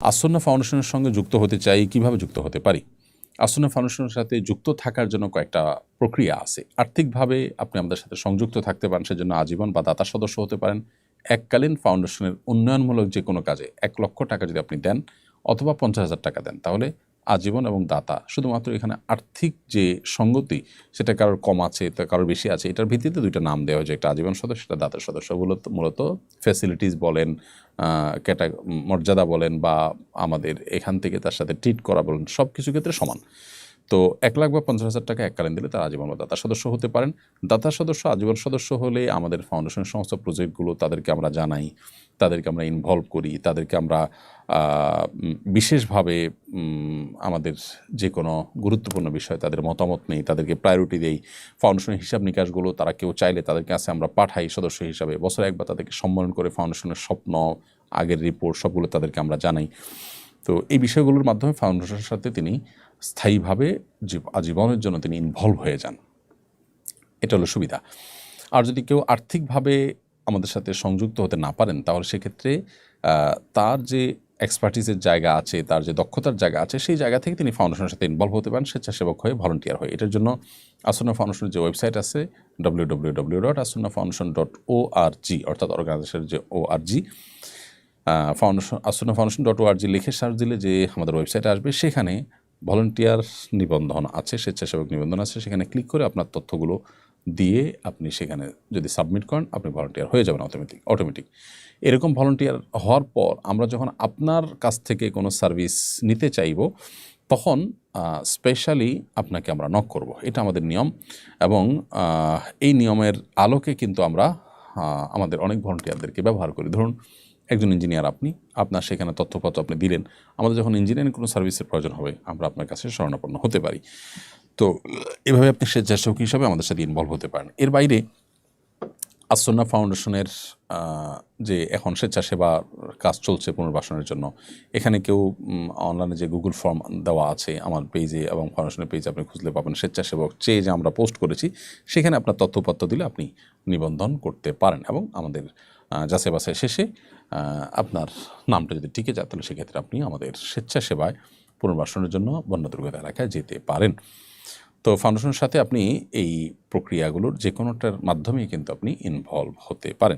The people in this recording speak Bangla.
আসন্না ফাউন্ডেশনের সঙ্গে যুক্ত হতে চাই, কীভাবে যুক্ত হতে পারি? আসন্ন ফাউন্ডেশনের সাথে যুক্ত থাকার জন্য কয়েকটা প্রক্রিয়া আছে। আর্থিকভাবে আপনি আমাদের সাথে সংযুক্ত থাকতে পারেন, সেজন্য আজীবন বা দাতা সদস্য হতে পারেন। এককালীন ফাউন্ডেশনের উন্নয়নমূলক যে কোনো কাজে এক লক্ষ টাকা যদি আপনি দেন, অথবা পঞ্চাশ হাজার টাকা দেন, তাহলে আজীবন এবং দাতা। শুধুমাত্র এখানে আর্থিক যে সঙ্গতি, সেটা কারোর কম আছে কারোর বেশি আছে, এটার ভিত্তিতে দুইটা নাম দেওয়া হয়েছে, একটা আজীবন সদস্য একটা দাতা সদস্য। মূলত মূলত ফ্যাসিলিটিস বলেন ক্যাটা মর্যাদা বলেন বা আমাদের এখান থেকে তার সাথে ট্রিট করা বলেন সব কিছু ক্ষেত্রে সমান। তো এক লাখ বা পঞ্চাশ হাজার টাকা এককালীন দিলে তারা আজীবন দাতা সদস্য হতে পারেন। দাতা সদস্য, আজীবন সদস্য হলে আমাদের ফাউন্ডেশনের সমস্ত প্রজেক্টগুলো তাদেরকে আমরা জানাই, তাদেরকে আমরা ইনভলভ করি, তাদেরকে আমরা বিশেষভাবে আমাদের যে কোনো গুরুত্বপূর্ণ বিষয় তাদের মতামত নেই, তাদেরকে প্রায়োরিটি দেই। ফাউন্ডেশনের হিসাব নিকাশগুলো তারা কেউ চাইলে তাদের কাছে আমরা পাঠাই সদস্য হিসাবে। বছরে একবার তাদেরকে সম্মান করে ফাউন্ডেশনের স্বপ্ন, আগের রিপোর্ট সবগুলো তাদেরকে আমরা জানাই। তো এই বিষয়গুলোর মাধ্যমে ফাউন্ডেশনের সাথে তিনি স্থায়ীভাবে জীব- আজীবনের জন্য তিনি ইনভলভ হয়ে যান। এটা হলো সুবিধা। আর যদি কেউ আর্থিকভাবে আমাদের সাথে সংযুক্ত হতে না পারেন, তাহলে সেক্ষেত্রে তার যে এক্সপার্টিসের জায়গা আছে, তার যে দক্ষতার জায়গা আছে, সেই জায়গা থেকে তিনি ফাউন্ডেশনের সাথে ইনভলভ হতে পারেন, স্বেচ্ছাসেবক হয়ে ভলেন্টিয়ার হয়ে। এটার জন্য আসন্ন ফাউন্ডেশনের যে ওয়েবসাইট আছে W W W dot Ashonno foundation dot O R G অর্থাৎ অর্গানাইজেশনের যে O R G foundation Ashonno foundation dot O ORG লিখে সার্চ দিলে যে আমাদের ওয়েবসাইটে আসবে, সেখানে ভলেন্টিয়ার নিবন্ধন আছে, স্বেচ্ছাসেবক নিবন্ধন আছে, সেখানে ক্লিক করে আপনার তথ্যগুলো দিয়ে আপনি সেখানে যদি সাবমিট করেন, আপনি ভলেন্টিয়ার হয়ে যাবেন অটোমেটিক অটোমেটিক এরকম ভলেন্টিয়ার হওয়ার পর আমরা যখন আপনার কাছ থেকে কোনো সার্ভিস নিতে চাইব, তখন স্পেশালি আপনাকে আমরা নক করব। এটা আমাদের নিয়ম এবং এই নিয়মের আলোকে কিন্তু আমরা আমাদের অনেক ভলেন্টিয়ারদেরকে ব্যবহার করি। ধরুন, একজন ইঞ্জিনিয়ার আপনি, আপনার সেখানে তথ্যপত্র আপনি দিলেন, আমাদের যখন ইঞ্জিনিয়ারিং কোনো সার্ভিসের প্রয়োজন হবে, আমরা আপনার কাছে শরণাপন্ন হতে পারি। তো, এভাবে আপনি স্বেচ্ছাসেবক হিসাবে আমাদের সাথে ইনভলভ হতে পারেন। এর বাইরে আসন্না ফাউন্ডেশনের যে এখন স্বেচ্ছাসেবা কাজ চলছে পুনর্বাসনের জন্য, এখানে কেউ অনলাইনে যে গুগল ফর্ম দেওয়া আছে আমার পেজে এবং ফাউন্ডেশনের পেজে আপনি খুঁজলে পাবেন, স্বেচ্ছাসেবক চেয়ে যে আমরা পোস্ট করেছি, সেখানে আপনার তথ্যপত্র দিলে আপনি নিবন্ধন করতে পারেন এবং আমাদের যাচাই বাছাই শেষে আপনার নামটা যদি টিকে যায়, তাহলে সেক্ষেত্রে আপনি আমাদের স্বেচ্ছাসেবায় পুনর্বাসনের জন্য বন্যা দুর্গত এলাকায় যেতে পারেন। তো ফাউন্ডেশনের সাথে আপনি এই প্রক্রিয়াগুলোর যে কোনোটার মাধ্যমেই কিন্তু আপনি ইনভলভ হতে পারেন।